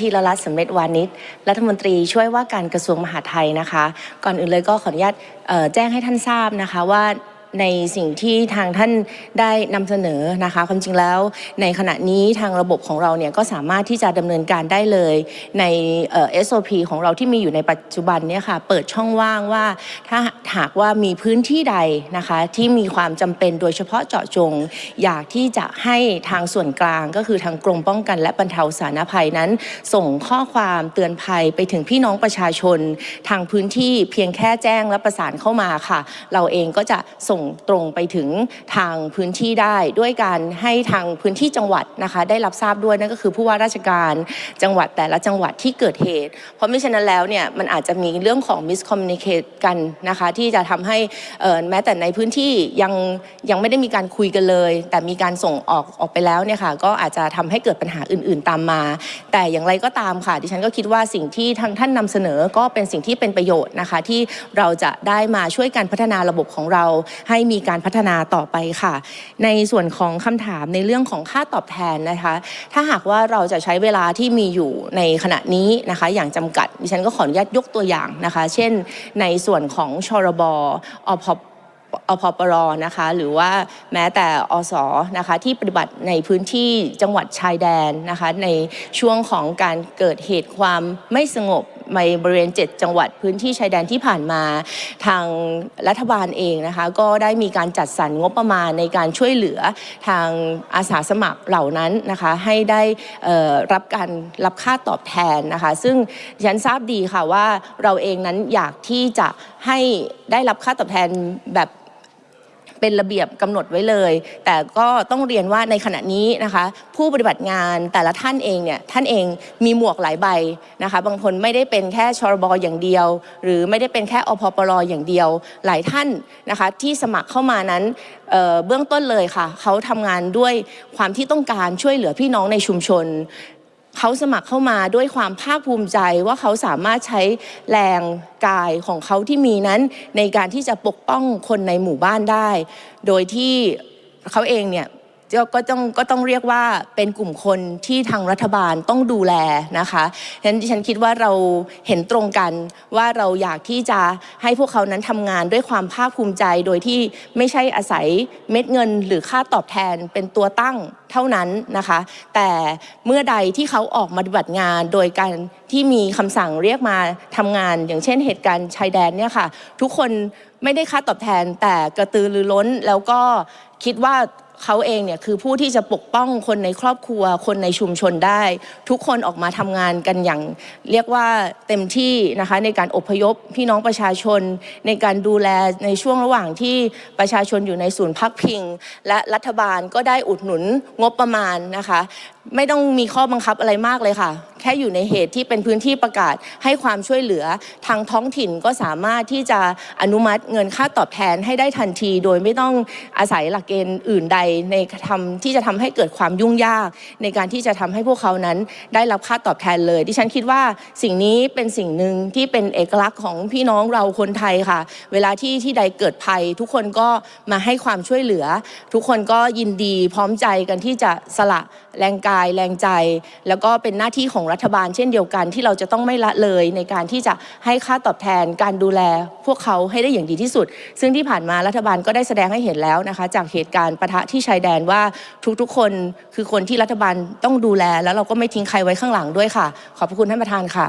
ทีละรัตน์สำเร็จวานิชรัฐมนตรีช่วยว่าการกระทรวงมหาดไทยนะคะ ก่อนอื่นเลยก็ขออนุญาตแจ้งให้ท่านทราบนะคะว่า ในสิ่งที่ทางท่านได้นำเสนอนะคะความจริงแล้ว ในขณะนี้ทางระบบของเราเนี่ยก็สามารถที่จะดำเนินการได้เลยในเอ่อ SOP ของเราที่มีอยู่ในปัจจุบันเนี่ยค่ะเปิดช่องว่างว่าถ้าหากว่ามีพื้นที่ใดนะคะที่มีความจำเป็นโดยเฉพาะเจาะจง อยากที่จะให้ทางส่วนกลางก็คือทางกรมป้องกัน และบรรเทาสาธารณภัยนั้น ส่งข้อความเตือนภัยไปถึงพี่น้องประชาชน ทางพื้นที่เพียงแค่แจ้งและประสานเข้ามาค่ะ เราเองก็จะส่งตรงไปถึงทางพื้นที่ได้ด้วยการให้ทางพื้นที่จังหวัดนะคะได้รับทราบด้วยนั่นก็คือผู้ว่าราชการจังหวัดแต่ละจังหวัดที่เกิดเหตุ เพราะไม่เช่นนั้นแล้วเนี่ยมันอาจจะมีเรื่องของ miscommunicate กันนะคะที่จะทำให้แม้แต่ในพื้นที่ยังยังไม่ได้มีการคุยกันเลย แต่มีการส่งออกออกไปแล้วเนี่ยค่ะก็อาจจะทำให้เกิดปัญหาอื่น ๆ ตามมา แต่อย่างไรก็ตามค่ะดิฉันก็คิดว่าสิ่งที่ทางท่านนำเสนอก็เป็นสิ่งที่เป็นประโยชน์นะคะที่เราจะได้มาช่วยกันพัฒนาระบบของเราให้มีการพัฒนาต่อไปค่ะ ในส่วนของคำถามในเรื่องของค่าตอบแทนนะคะ ถ้าหากว่าเราจะใช้เวลาที่มีอยู่ในขณะนี้นะคะ อย่างจำกัดดิฉันก็ขออนุญาตยกตัวอย่างนะคะ เช่น ในส่วนของชรบอพอพปรนะคะหรือว่าแม้แต่อสนะคะที่ปฏิบัติในพื้นที่จังหวัดชายแดนนะคะในช่วงของการเกิดเหตุความไม่สงบ ในบริเวณ 7 จังหวัดพื้นที่ชายแดนที่ผ่านมาทางรัฐบาลเองนะคะก็ได้มีการจัดสรรงบประมาณในการช่วยเหลือทางอาสาสมัครเหล่านั้นนะคะให้ได้รับการรับค่าตอบแทนนะคะซึ่งฉันทราบดีค่ะว่าเราเองนั้นอยากที่จะให้ได้รับค่าตอบแทนแบบ เป็นระเบียบกำหนดไว้เลย แต่ก็ต้องเรียนว่าในขณะนี้นะคะ ผู้ปฏิบัติงานแต่ละท่านเองเนี่ยท่านเองมีหมวกหลายใบนะคะ บางคนไม่ได้เป็นแค่ชรบอย่างเดียว หรือไม่ได้เป็นแค่อพปรอย่างเดียว หลายท่านนะคะที่สมัครเข้ามานั้นเเบื้องต้นเลยค่ะเขาทำงานด้วยความที่ต้องการช่วยเหลือพี่น้องในชุมชน เขาสมัครเข้ามาด้วยความภาคภูมิใจว่าเขาสามารถใช้แรงกายของเขาที่มีนั้นในการที่จะปกป้องคนในหมู่บ้านได้ โดยที่เขาเองเนี่ย ก็ต้องก็ต้องเรียกว่าเป็นกลุ่มคนที่ทางรัฐบาลต้องดูแลนะคะฉะนั้นฉันคิดว่าเราเห็นตรงกันว่าเราอยากที่จะให้พวกเขานั้นทำงานด้วยความภาคภูมิใจ โดยที่ไม่ใช่อาศัยเม็ดเงิน หรือค่าตอบแทนเป็นตัวตั้งเท่านั้นนะคะ แต่เมื่อใดที่เขาออกมาปฏิบัติงานโดยการที่มีคำสั่งเรียกมาทำงาน อย่างเช่นเหตุการณ์ชายแดนเนี่ยค่ะ ทุกคนไม่ได้ค่าตอบแทนแต่กระตือรือร้นแล้วก็คิดว่า เขาเองเนี่ยคือผู้ที่จะปกป้องคนในครอบครัว คนในชุมชนได้ ทุกคนออกมาทำงานกันอย่างเรียกว่าเต็มที่นะคะในการอพยพพี่น้องประชาชน ในการดูแลในช่วงระหว่างที่ประชาชนอยู่ในศูนย์พักพิง และรัฐบาลก็ได้อุดหนุนงบประมาณนะคะ ไม่ต้องมีข้อบังคับอะไรมากเลยค่ะ แค่อยู่ในเหตุที่เป็นพื้นที่ประกาศให้ความช่วยเหลือทางท้องถิ่นก็สามารถที่จะอนุมัติเงินค่าตอบแทนให้ได้ทันที โดยไม่ต้องอาศัยหลักเกณฑ์อื่นใดในทำที่จะทำให้เกิดความยุ่งยาก ในการที่จะทำให้พวกเขานั้นได้รับค่าตอบแทนเลย ดิฉันคิดว่าสิ่งนี้เป็นสิ่งหนึ่งที่เป็นเอกลักษณ์ของพี่น้องเราคนไทยค่ะ เวลาที่ที่ใดเกิดภัย ทุกคนก็มาให้ความช่วยเหลือ ทุกคนก็ยินดีพร้อมใจกันที่จะสละแรงกายแรงใจ แล้วก็เป็นหน้าที่ของรัฐบาลเช่นเดียวกัน ที่เราจะต้องไม่ละเลยในการที่จะให้ค่าตอบแทนการดูแล พวกเขาให้ได้อย่างดีที่สุด ซึ่งที่ผ่านมารัฐบาลก็ได้แสดงให้เห็นแล้วนะคะ จากเหตุการณ์ปะทะที่ชายแดนว่าทุกๆ คนคือคนที่รัฐบาลต้องดูแล แล้วเราก็ไม่ทิ้งใครไว้ข้างหลังด้วยค่ะ ขอบพระคุณท่านประธานค่ะ